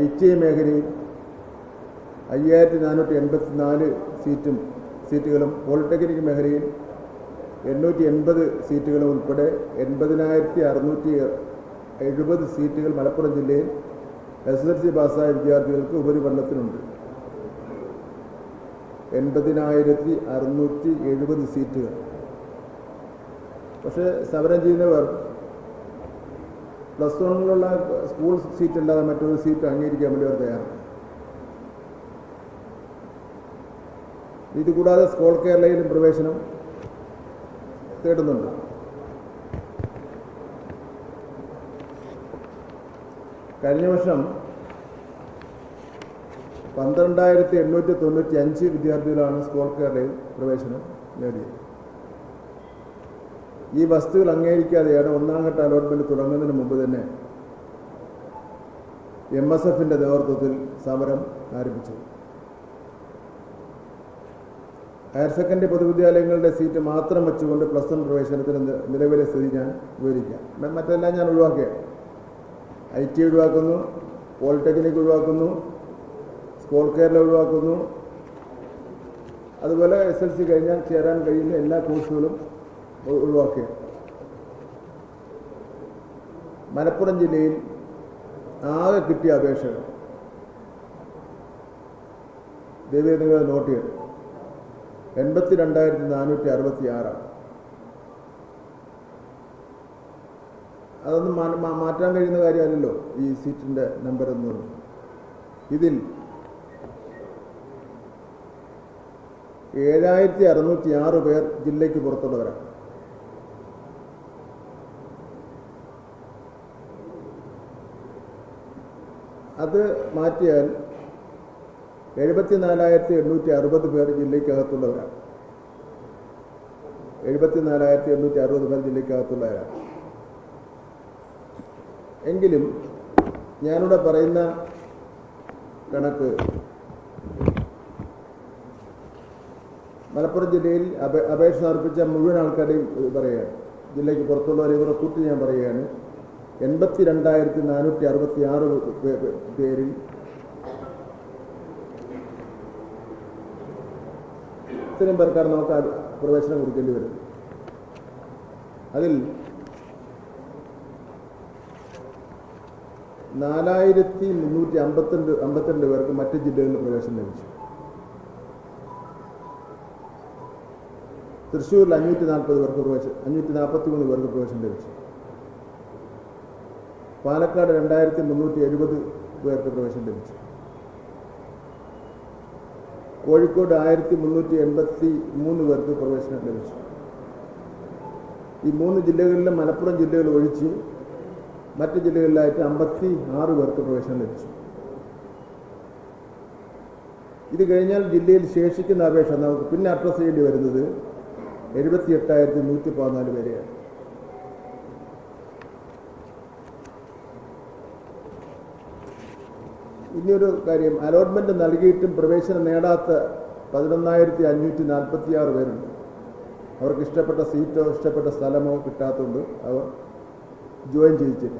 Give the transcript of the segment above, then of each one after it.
I T I മേഖലയിൽ അയ്യായിരത്തി നാനൂറ്റി എൺപത്തി നാല് സീറ്റും സീറ്റുകളും പോളിടെക്നിക് മേഖലയിൽ എണ്ണൂറ്റി എൺപത് സീറ്റുകളും ഉൾപ്പെടെ എൺപതിനായിരത്തി അറുന്നൂറ്റി എഴുപത് സീറ്റുകൾ മലപ്പുറം ജില്ലയിൽ എസ് എൽ സി പാസ്സായ വിദ്യാർത്ഥികൾക്ക് ഉപരിപഠനത്തിനുണ്ട്. എൺപതിനായിരത്തി അറുന്നൂറ്റി എഴുപത് സീറ്റുകൾ. പക്ഷേ സമരം ചെയ്യുന്നവർ പ്ലസ് വണ്ണിലുള്ള സ്കൂൾ സീറ്റ് അല്ലാതെ മറ്റൊരു സീറ്റ് അംഗീകരിക്കാൻ വേണ്ടി അവർ തയ്യാറാണ്. ഇതുകൂടാതെ സ്കോൾ കേരളയിലും പ്രവേശനം തേടുന്നുണ്ട്. കഴിഞ്ഞ വർഷം പന്ത്രണ്ടായിരത്തി എണ്ണൂറ്റി തൊണ്ണൂറ്റി അഞ്ച് വിദ്യാർത്ഥികളാണ് സ്കോൾ കേരളയിൽ പ്രവേശനം നേടിയത്. ഈ വസ്തുവിൽ അംഗീകരിക്കാതെയാണ് ഒന്നാം ഘട്ട അലോട്ട്മെന്റ് തുടങ്ങുന്നതിന് മുമ്പ് തന്നെ എം എസ് എഫിന്റെ നേതൃത്വത്തിൽ സമരം ആരംഭിച്ചത്. ഹയർ സെക്കൻഡറി പൊതുവിദ്യാലയങ്ങളുടെ സീറ്റ് മാത്രം വെച്ചുകൊണ്ട് പ്ലസ് വൺ പ്രവേശനത്തിന് നിലവിലെ സ്ഥിതി ഞാൻ വിവരിക്കാം. മറ്റെല്ലാം ഞാൻ ഒഴിവാക്കുക ഐ ടി ഒഴിവാക്കുന്നു പോളിടെക്നിക് ഒഴിവാക്കുന്നു സ്കൂൾ കേരള ഒഴിവാക്കുന്നു. അതുപോലെ എസ് എൽ സി കഴിഞ്ഞാൽ ചേരാൻ കഴിയുന്ന എല്ലാ കോഴ്സുകളും ഒ- ഒഴിവാക്കുകയാണ് മലപ്പുറം ജില്ലയിൽ ആകെ കിട്ടിയ അപേക്ഷകൾ ദൈവങ്ങൾ നോട്ട് ചെയ്തു എൺപത്തി രണ്ടായിരത്തി നാനൂറ്റി അറുപത്തി ആറാണ് അതൊന്നും മാറ്റാൻ കഴിയുന്ന കാര്യമല്ലല്ലോ ഈ സീറ്റിന്റെ നമ്പർ എന്ന് പറയുന്നത് ഇതിൽ ഏഴായിരത്തി അറുന്നൂറ്റി ആറ് പേർ ജില്ലയ്ക്ക് പുറത്തുള്ളവരാണ്. അത് മാറ്റിയാൽ എഴുപത്തിനാലായിരത്തി എണ്ണൂറ്റി അറുപത് പേർ ജില്ലയ്ക്കകത്തുള്ളവരാണ്. എഴുപത്തിനാലായിരത്തി എണ്ണൂറ്റി അറുപത് പേർ ജില്ലയ്ക്കകത്തുള്ളവരാണ്. എങ്കിലും ഞാനിവിടെ പറയുന്ന കണക്ക് മലപ്പുറം ജില്ലയിൽ അപേ അപേക്ഷ സമർപ്പിച്ച മുഴുവൻ ആൾക്കാരെയും പറയുകയാണ്. ജില്ലയ്ക്ക് പുറത്തുള്ളവരെ കൂടെ കൂട്ടി ഞാൻ പറയുകയാണ്. എൺപത്തി രണ്ടായിരത്തി നാനൂറ്റി അറുപത്തി ആറ് പേരിൽ ഇത്രയും പേർക്കാണ് നമുക്ക് പ്രവേശനം കൊടുക്കേണ്ടി വരുന്നത് അതിൽ നാലായിരത്തി മുന്നൂറ്റി അമ്പത്തിരണ്ട് അമ്പത്തിരണ്ട് പേർക്ക് മറ്റ് ജില്ലകളിൽ പ്രവേശനം ലഭിച്ചു. തൃശ്ശൂരിൽ അഞ്ഞൂറ്റി നാൽപ്പത് പേർക്ക് പ്രവേശനം അഞ്ഞൂറ്റി നാൽപ്പത്തി മൂന്ന് പേർക്ക് പ്രവേശനം ലഭിച്ചു. പാലക്കാട് രണ്ടായിരത്തി മുന്നൂറ്റി എഴുപത് പേർക്ക് പ്രവേശനം ലഭിച്ചു. കോഴിക്കോട് ആയിരത്തി മുന്നൂറ്റി എൺപത്തി മൂന്ന് പേർക്ക് പ്രവേശനം ലഭിച്ചു. ഈ മൂന്ന് ജില്ലകളിലെ മലപ്പുറം ജില്ലകൾ ഒഴിച്ച് മറ്റ് ജില്ലകളിലായിട്ട് അമ്പത്തി ആറ് പേർക്ക് പ്രവേശനം ലഭിച്ചു. ഇത് കഴിഞ്ഞാൽ ജില്ലയിൽ ശേഷിക്കുന്ന അപേക്ഷ നമുക്ക് പിന്നെ അഡ്രസ് ചെയ്യേണ്ടി വരുന്നത് എഴുപത്തി എട്ടായിരത്തി നൂറ്റി പതിനാല് പേരെയാണ്. ഇനിയൊരു കാര്യം അലോട്ട്മെന്റ് നൽകിയിട്ടും പ്രവേശനം നേടാത്ത പതിനൊന്നായിരത്തി അഞ്ഞൂറ്റി നാൽപ്പത്തി ആറ് പേരുണ്ട്. അവർക്ക് ഇഷ്ടപ്പെട്ട സീറ്റോ ഇഷ്ടപ്പെട്ട സ്ഥലമോ കിട്ടാത്തതുകൊണ്ട് അവർ ജോയിൻ ചെയ്യിച്ചില്ല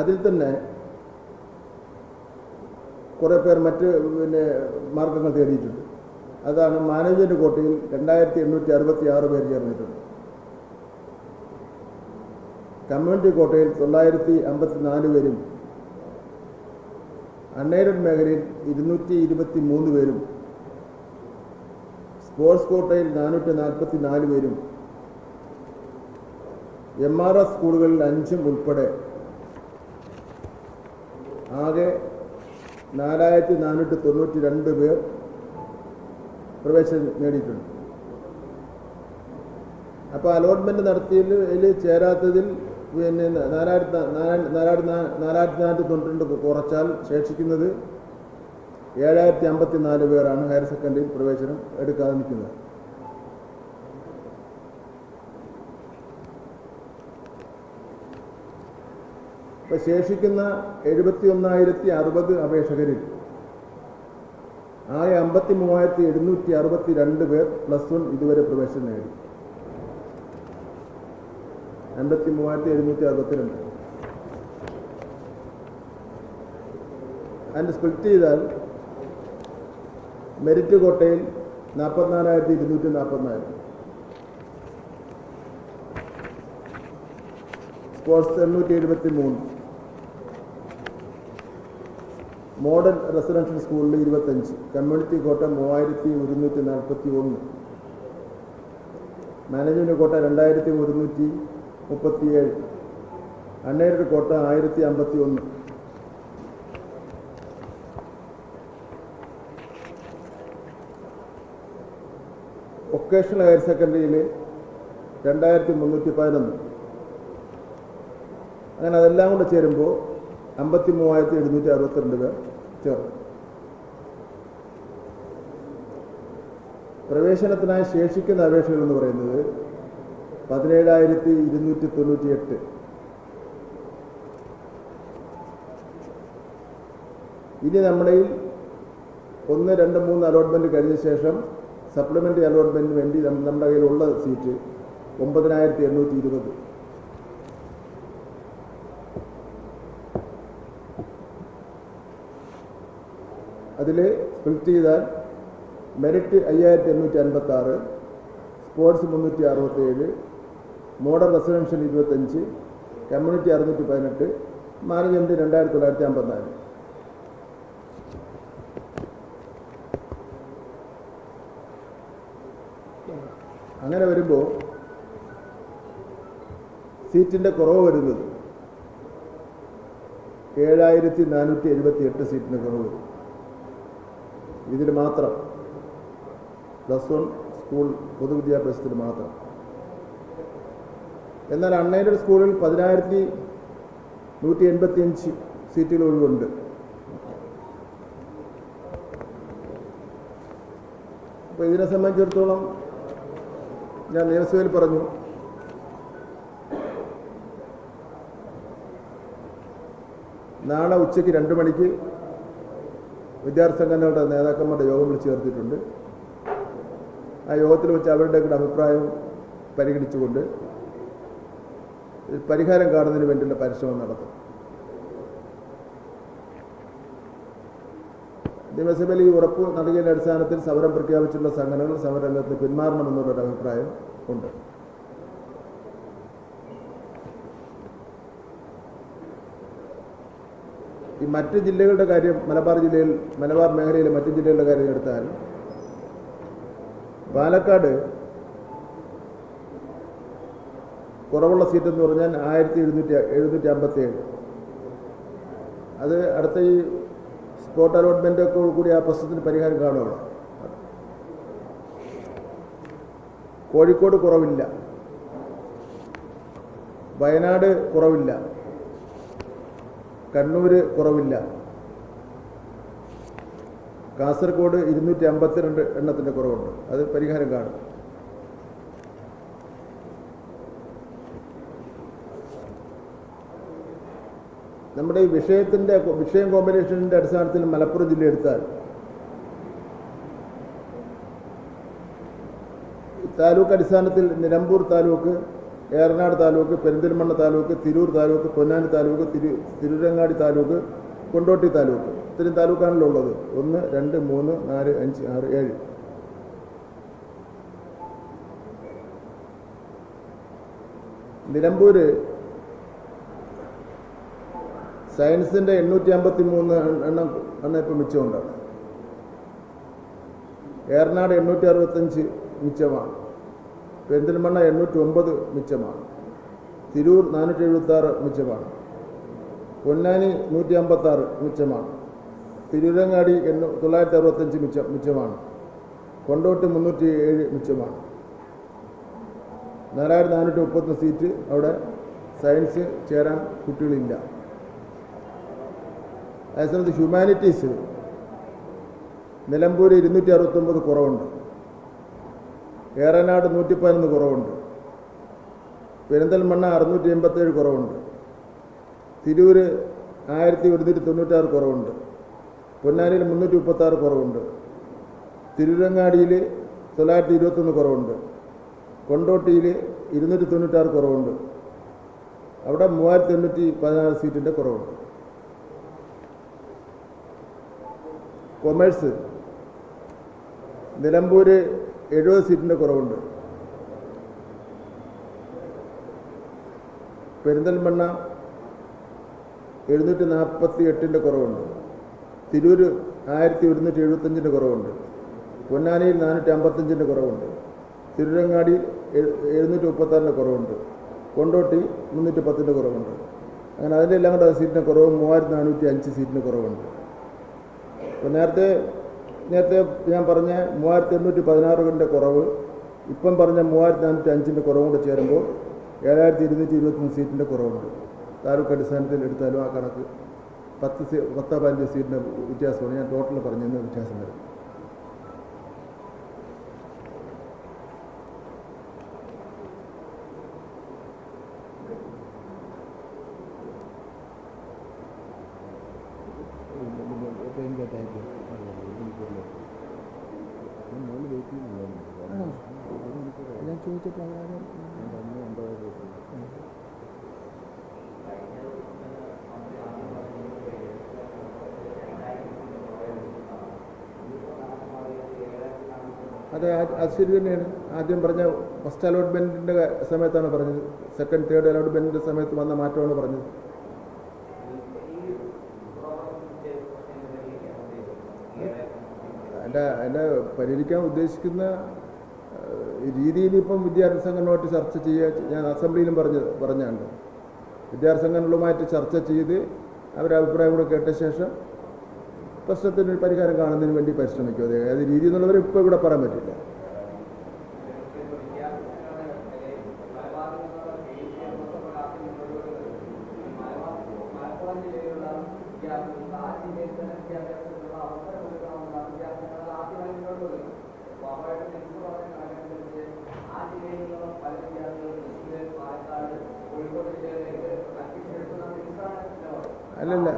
അതിൽ തന്നെ കുറേ പേർ മറ്റ് പിന്നെ മാർഗങ്ങൾ തേടിയിട്ടുണ്ട്. അതാണ് മാനേജ്മെന്റ് കോട്ടയിൽ രണ്ടായിരത്തി എണ്ണൂറ്റി അറുപത്തി ആറ് പേര് ചേർന്നിട്ടുണ്ട്. കമ്മ്യൂണിറ്റി കോട്ടയിൽ തൊള്ളായിരത്തി അമ്പത്തി നാല് പേരും അൺഎയ്ഡഡ് മേഖലയിൽ ഇരുന്നൂറ്റി ഇരുപത്തി മൂന്ന് പേരും സ്പോർട്സ് കോട്ടയിൽ നാനൂറ്റി നാൽപ്പത്തി നാല് പേരും എം ആർ എസ് സ്കൂളുകളിൽ അഞ്ചും ഉൾപ്പെടെ ആകെ നാലായിരത്തി നാനൂറ്റി തൊണ്ണൂറ്റി രണ്ട് പേർ പ്രവേശനം നേടിയിട്ടുണ്ട്. അപ്പോൾ അലോട്ട്മെന്റ് നടത്തിയതിൽ ചേരാത്തതിൽ പിന്നെ നാലായിരത്തി നാലായിരത്തി നാലായിരത്തി നാനൂറ്റി തൊണ്ണൂറ്റി കുറച്ചാൽ ശേഷിക്കുന്നത് ഏഴായിരത്തി അമ്പത്തി നാല് പേരാണ് ഹയർ സെക്കൻഡറി പ്രവേശനം എടുക്കാതെ നിൽക്കുന്നത്. ഇപ്പൊ ശേഷിക്കുന്ന എഴുപത്തി ഒന്നായിരത്തി അറുപത് അപേക്ഷകരിൽ ആയ അമ്പത്തി മൂവായിരത്തി എഴുന്നൂറ്റി അറുപത്തി രണ്ട് പേർ പ്ലസ് വൺ ഇതുവരെ പ്രവേശനം നേടി. എൺപത്തി മൂവായിരത്തി എഴുന്നൂറ്റി അറുപത്തിരണ്ട് അതിന് സ്പ്ലിറ്റ് ചെയ്താൽ മെരിറ്റ് കോട്ടയിൽ നാൽപ്പത്തിനാലായിരത്തി ഇരുന്നൂറ്റി നാൽപ്പത്തിനാല് സ്പോർട്സ് എണ്ണൂറ്റി എഴുപത്തി മൂന്ന് മോഡൽ റെസിഡൻഷ്യൽ സ്കൂളിൽ ഇരുപത്തഞ്ച് കമ്മ്യൂണിറ്റി കോട്ട മൂവായിരത്തി ഒരുന്നൂറ്റി നാൽപ്പത്തി ഒന്ന് മാനേജ്മെന്റ് കോട്ട രണ്ടായിരത്തി ഒരുന്നൂറ്റി മുപ്പത്തിയേഴ്. അൺഎയ്ഡഡ് കോട്ട ആയിരത്തി അമ്പത്തി ഒന്ന് വൊക്കേഷണൽ ഹയർ സെക്കൻഡറിയിൽ രണ്ടായിരത്തി മുന്നൂറ്റി പതിനൊന്ന് അങ്ങനെ അതെല്ലാം കൂടെ ചേരുമ്പോൾ അമ്പത്തി മൂവായിരത്തി എഴുന്നൂറ്റി അറുപത്തിരണ്ട് പേർ ചേർന്നു. പ്രവേശനത്തിനായി ശേഷിക്കുന്ന അപേക്ഷകൾ എന്ന് പറയുന്നത് പതിനേഴായിരത്തി ഇരുന്നൂറ്റി തൊണ്ണൂറ്റി എട്ട് ഇനി നമ്മുടെ ഒന്ന് രണ്ട് മൂന്ന് അലോട്ട്മെന്റ് കഴിഞ്ഞ ശേഷം സപ്ലിമെന്ററി അലോട്ട്മെന്റിന് വേണ്ടി നമ്മുടെ കയ്യിലുള്ള സീറ്റ് ഒമ്പതിനായിരത്തി എണ്ണൂറ്റി ഇരുപത് അതിൽ സ്പ്ലിറ്റ് ചെയ്താൽ മെറിറ്റ് അയ്യായിരത്തി എണ്ണൂറ്റി അൻപത്തി ആറ് സ്പോർട്സ് മുന്നൂറ്റി അറുപത്തേഴ് മോഡൽ റെസിഡൻഷ്യൽ ഇരുപത്തഞ്ച് കമ്മ്യൂണിറ്റി അറുന്നൂറ്റി പതിനെട്ട് മാനേജ്മെന്റ് രണ്ടായിരത്തി തൊള്ളായിരത്തി അമ്പത്തിനാല് അങ്ങനെ വരുമ്പോൾ സീറ്റിന്റെ കുറവ് വരുന്നത് ഏഴായിരത്തി നാനൂറ്റി എഴുപത്തി എട്ട് സീറ്റിന് കുറവ് വരും. ഇതിൽ മാത്രം. പ്ലസ് വൺ സ്കൂൾ പൊതുവിദ്യാഭ്യാസത്തിൽ മാത്രം. എന്നാൽ അൺഎയ്ഡഡ് സ്കൂളിൽ പതിനായിരത്തി നൂറ്റി എൺപത്തി അഞ്ച് സീറ്റുകൾ ഒഴിവുണ്ട്. അപ്പോൾ ഇതിനെ സംബന്ധിച്ചിടത്തോളം ഞാൻ നിയമസഭയിൽ പറഞ്ഞു. നാളെ ഉച്ചയ്ക്ക് രണ്ട് മണിക്ക് വിദ്യാർത്ഥി സംഘടനകളുടെ നേതാക്കന്മാരുടെ യോഗം വിളിച്ചു ചേർത്തിട്ടുണ്ട്. ആ യോഗത്തിൽ വെച്ച് അവരുടെ കൂടെ അഭിപ്രായം പരിഗണിച്ചുകൊണ്ട് പരിഹാരം കാണുന്നതിന് വേണ്ടിയുള്ള പരിശ്രമം നടത്തും. നിയമസഭയിൽ ഈ ഉറപ്പ് നൽകിയതിന്റെ അടിസ്ഥാനത്തിൽ സമരം പ്രഖ്യാപിച്ചിട്ടുള്ള സംഘടനകൾ സമരരംഗത്ത് പിന്മാറണമെന്നുള്ളൊരു അഭിപ്രായം ഉണ്ട്. ഈ മറ്റ് ജില്ലകളുടെ കാര്യം മലബാർ ജില്ലയിൽ മലബാർ മേഖലയിലെ മറ്റ് ജില്ലകളുടെ കാര്യം എടുത്താൽ പാലക്കാട് കുറവുള്ള സീറ്റ് എന്ന് പറഞ്ഞാൽ ആയിരത്തി എഴുന്നൂറ്റി എഴുന്നൂറ്റി അമ്പത്തി ഏഴ് അത് അടുത്ത ഈ സ്പോട്ട് അലോട്ട്മെന്റ് ഒക്കെ കൂടി ആ പ്രശ്നത്തിന് പരിഹാരം കാണുമല്ലോ കോഴിക്കോട് കുറവില്ല. വയനാട് കുറവില്ല. കണ്ണൂർ കുറവില്ല. കാസർഗോഡ് ഇരുന്നൂറ്റി അമ്പത്തിരണ്ട് എണ്ണത്തിന്റെ കുറവുണ്ട്. അത് പരിഹാരം കാണും. നമ്മുടെ ഈ വിഷയത്തിന്റെ വിഷയം കോമ്പിനേഷന്റെ അടിസ്ഥാനത്തിൽ മലപ്പുറം ജില്ല എടുത്താൽ താലൂക്ക് അടിസ്ഥാനത്തിൽ നിലമ്പൂർ താലൂക്ക് ഏറനാട് താലൂക്ക് പെരിന്തൽമണ്ണ താലൂക്ക് തിരൂർ താലൂക്ക് പൊന്നാനി താലൂക്ക് തിരു തിരുരങ്ങാടി താലൂക്ക് കൊണ്ടോട്ടി താലൂക്ക്. ഇത്രയും താലൂക്കാണല്ലോ ഉള്ളത്. ഒന്ന് രണ്ട് മൂന്ന് നാല് അഞ്ച് ആറ് ഏഴ്. നിലമ്പൂര് സയൻസിന്റെ എണ്ണൂറ്റി അമ്പത്തി മൂന്ന് എണ്ണം എണ്ണം ഇപ്പം മിച്ചമുണ്ട്. ഏറനാട് എണ്ണൂറ്റി അറുപത്തഞ്ച് മിച്ചമാണ്. പെരിന്തൽമണ്ണ എണ്ണൂറ്റി ഒമ്പത് മിച്ചമാണ്. തിരൂർ നാനൂറ്റി എഴുപത്തി ആറ് മിച്ചമാണ്. പൊന്നാനി നൂറ്റി അമ്പത്തി ആറ് മിച്ചമാണ്. തിരൂരങ്ങാടി എണ്ണൂ തൊള്ളായിരത്തി അറുപത്തഞ്ച് മിച്ചം മിച്ചമാണ്. കൊണ്ടോട്ട് മുന്നൂറ്റി ഏഴ് മിച്ചമാണ്. നാലായിരത്തി നാനൂറ്റി മുപ്പത്തൊന്ന് സീറ്റ് അവിടെ സയൻസ് ചേരാൻ കുട്ടികളില്ല. അതേസമയത്ത് ഹ്യൂമാനിറ്റീസ് നിലമ്പൂർ ഇരുന്നൂറ്റി അറുപത്തൊമ്പത് കുറവുണ്ട്. ഏറനാട് നൂറ്റി പതിനൊന്ന് കുറവുണ്ട്. പെരിന്തൽമണ്ണ അറുന്നൂറ്റി എൺപത്തേഴ് കുറവുണ്ട്. തിരൂര് ആയിരത്തി ഒരുന്നൂറ്റി തൊണ്ണൂറ്റാറ് കുറവുണ്ട്. പൊന്നാനിയിൽ മുന്നൂറ്റി മുപ്പത്താറ് കുറവുണ്ട്. തിരുരങ്ങാടിയിൽ തൊള്ളായിരത്തി ഇരുപത്തൊന്ന് കുറവുണ്ട്. കൊണ്ടോട്ടിയിൽ ഇരുന്നൂറ്റി തൊണ്ണൂറ്റാറ് കുറവുണ്ട്. അവിടെ മൂവായിരത്തി എണ്ണൂറ്റി പതിനാറ് സീറ്റിന്റെ കുറവുണ്ട്. കൊമേഴ്സ്. നിലമ്പൂർ എഴുപത് സീറ്റിന്റെ കുറവുണ്ട്. പെരിന്തൽമണ്ണ എഴുന്നൂറ്റി നാൽപ്പത്തി എട്ടിന്റെ കുറവുണ്ട്. തിരൂർ ആയിരത്തി ഒരുന്നൂറ്റി എഴുപത്തഞ്ചിന്റെ കുറവുണ്ട്. പൊന്നാനിയിൽ നാനൂറ്റി അമ്പത്തഞ്ചിന്റെ കുറവുണ്ട്. തിരുരങ്ങാടി എഴു- എഴുന്നൂറ്റി മുപ്പത്താറിന്റെ കുറവുണ്ട്. കൊണ്ടോട്ടി മുന്നൂറ്റി പത്തിന്റെ കുറവുണ്ട്. അങ്ങനെ അതിന്റെ എല്ലാം കൂടെ സീറ്റിന്റെ കുറവ് മൂവായിരത്തി നാനൂറ്റി അഞ്ച് സീറ്റിന് കുറവുണ്ട്. അപ്പോൾ നേരത്തെ നേരത്തെ ഞാൻ പറഞ്ഞ മൂവായിരത്തി എണ്ണൂറ്റി പതിനാറിന്റെ കുറവ് ഇപ്പം പറഞ്ഞ മൂവായിരത്തി നാനൂറ്റി അഞ്ചിന്റെ കുറവും കൂടെ ചേരുമ്പോൾ ഏഴായിരത്തി ഇരുന്നൂറ്റി ഇരുപത്തി മൂന്ന് സീറ്റിന്റെ കുറവുണ്ട്. താലൂക്ക് അടിസ്ഥാനത്തിൽ എടുത്താലും ആ കണക്ക് പത്ത് സീ പത്ത് പതിനഞ്ച് സീറ്റിന്റെ വ്യത്യാസമാണ്. ഞാൻ ടോട്ടൽ പറഞ്ഞതിന് വ്യത്യാസം വരും. ഞാൻ ചോദിച്ച അത് അത് ശരി തന്നെയാണ്. ആദ്യം പറഞ്ഞ ഫസ്റ്റ് അലോട്ട്മെന്റിന്റെ സമയത്താണ് പറഞ്ഞത്. സെക്കൻഡ് തേർഡ് അലോട്ട്മെന്റിന്റെ സമയത്ത് വന്ന മാറ്റമാണ് പറഞ്ഞത്. എന്റെ എന്റെ പരിഹരിക്കാൻ ഉദ്ദേശിക്കുന്ന രീതിയിൽ ഇപ്പം വിദ്യാർത്ഥി സംഘടനയുമായിട്ട് ചർച്ച ചെയ്യുക ഞാൻ അസംബ്ലിയിലും പറഞ്ഞ പറഞ്ഞാണ്. വിദ്യാർത്ഥി സംഘടനകളുമായിട്ട് ചർച്ച ചെയ്ത് അവരുടെ കൂടെ കേട്ട ശേഷം പ്രശ്നത്തിന് പരിഹാരം കാണുന്നതിന് വേണ്ടി പരിശ്രമിക്കും അത് ഏത് രീതി എന്നുള്ളവർ ഇപ്പോൾ ഇവിടെ പറയാൻ പറ്റില്ല. അല്ലല്ല.